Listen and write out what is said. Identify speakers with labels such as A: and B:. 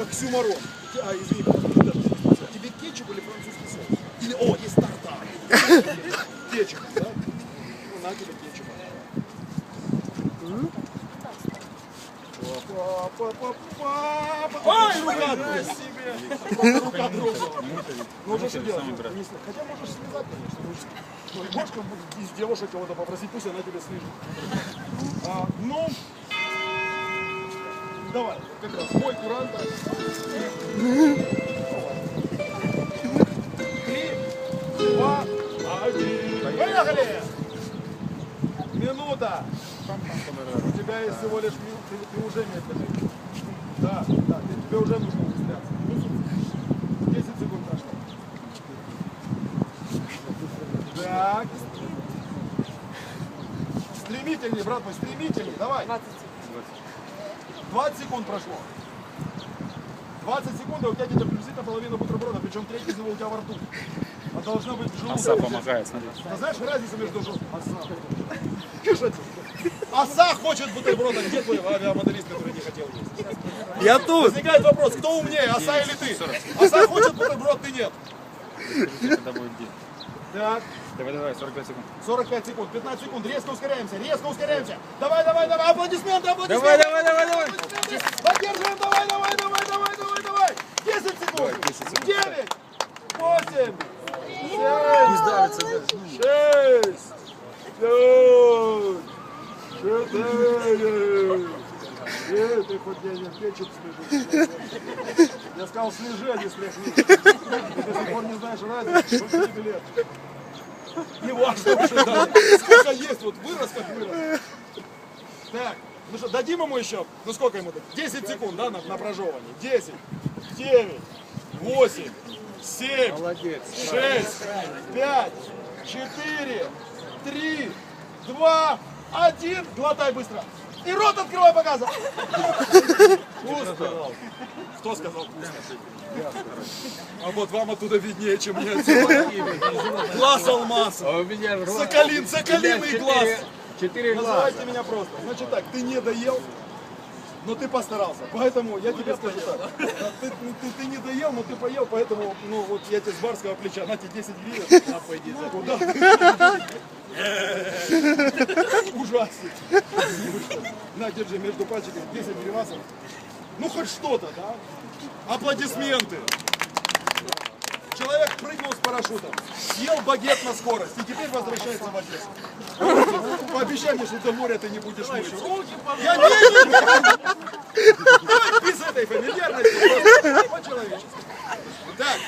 A: Оксюмарон. А, извини, тебе кетчуп или французский соус? Или, о, есть тартар. Кетчуп, да? Ну, на тебе кетчуп. Па-па-па-па. Ой, рука себе! Рука дрогнула. Ну уже что делать? Хотя можешь слезать, конечно. Ну, можешь из девушек кого-то попросить, пусть она тебе снижит. А, ну, давай, как раз, мой куранта. Три, два, один. Поехали! Минута. У тебя есть всего лишь минута, ты, ты уже медленный. Да, да, тебе уже нужно убыстряться. 10 секунд прошло. Так. Стремительней, брат мой, стремительней. Давай. 20 секунд прошло. 20 секунд, а у тебя где-то приблизительно половина бутерброда, причем треть из него у тебя во рту. А должно быть в желудке.
B: Оса помогает, смотри.
A: А знаешь разницу между жел... Оса. Оса хочет бутерброда. Где твой авиамоделист, который не хотел есть?
C: Я тут.
A: Возникает вопрос, кто умнее, оса или ты? Оса хочет бутерброд, ты нет.
B: Когда будет день.
A: Так,
B: Давай, давай, 45 секунд.
A: 45 секунд, 15 секунд, резко ускоряемся, резко ускоряемся. Давай, давай, давай, аплодисменты, аплодисменты.
C: давай, давай, давай.
A: Аплодисменты. Поддерживаем, давай, давай, давай, давай, давай, давай. 10 секунд. 9, 8, 7, 6, 5, 4, Эй, ты хоть я не кетчуп слежу. Я сказал, слежи, а не слежи. Ты до сих пор не знаешь разницу. Сколько тебе лет? Не важно. Сколько есть, вот вырос как вырос. Так, ну что, дадим ему еще? Ну сколько ему дать? 10 секунд, да, на, на прожевывание. 10, 9, 8, 7, 6, 5, 4, 3, 2, 1. Глотай быстро. И рот открывай показа. Пусто. Кто сказал пусто? А вот вам оттуда виднее, чем мне отсюда. Глаз алмаз.
C: А
A: Соколин, соколиный глаз.
C: Четыре- глаза.
A: Называйте меня просто. Значит так, ты не доел, но ты постарался. Поэтому я тебе скажу так. Да, Ты, ну, ты- ты не доел, но ты поел, поэтому ну вот я тебе с барского плеча, на тебе 10 гривен. На, пойди, за куда? Ужасный. На, держи между пальчиками 10 гривасов. Ну хоть что-то, да? Аплодисменты. Прыгнул с парашютом, съел багет на скорость и теперь возвращается в Одессу. Пообещай мне, что до моря ты не будешь мучить. Я не, без этой фамильярности. По-человечески. Так,